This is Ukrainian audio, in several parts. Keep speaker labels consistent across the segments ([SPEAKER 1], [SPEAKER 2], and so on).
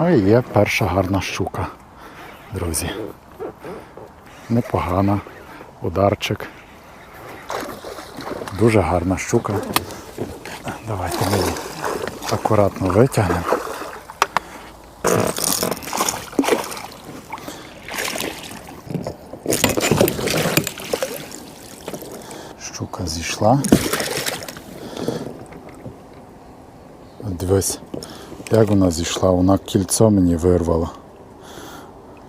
[SPEAKER 1] І є перша гарна щука, друзі. Непогана. Ударчик. Дуже гарна щука. Давайте ми її акуратно витягнемо. Щука зійшла. Дивись, як вона зійшла, вона кільцо мені вирвала.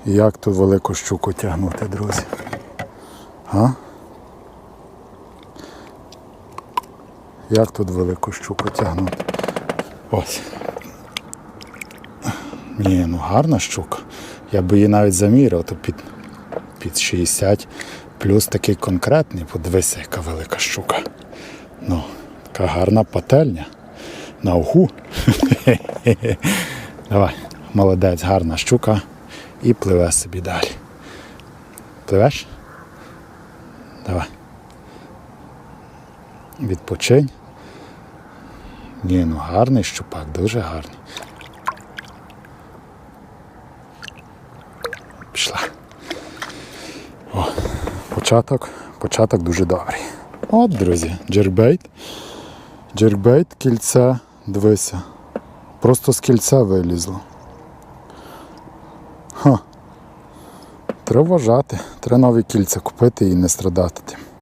[SPEAKER 1] Як ту велику щуку тягнути, друзі? А? Як тут велику щуку тягнути? Ось. Ні, ну гарна щука. Я би її навіть заміряв, то під, під 60. Плюс такий конкретний, подивися, яка велика щука. Ну, така гарна пательня. На уху. Давай, молодець, гарна щука. І пливе собі далі. Пливеш? Давай. Відпочинь. Ні, ну гарний щупак, дуже гарний. Пішла. О, початок, початок дуже добрий. От, друзі, джербейт. Джербейт, кільце, дивися. Просто з кільця вилізло. Ха. Треба вважати. Треба нові кільця купити і не страдати тим.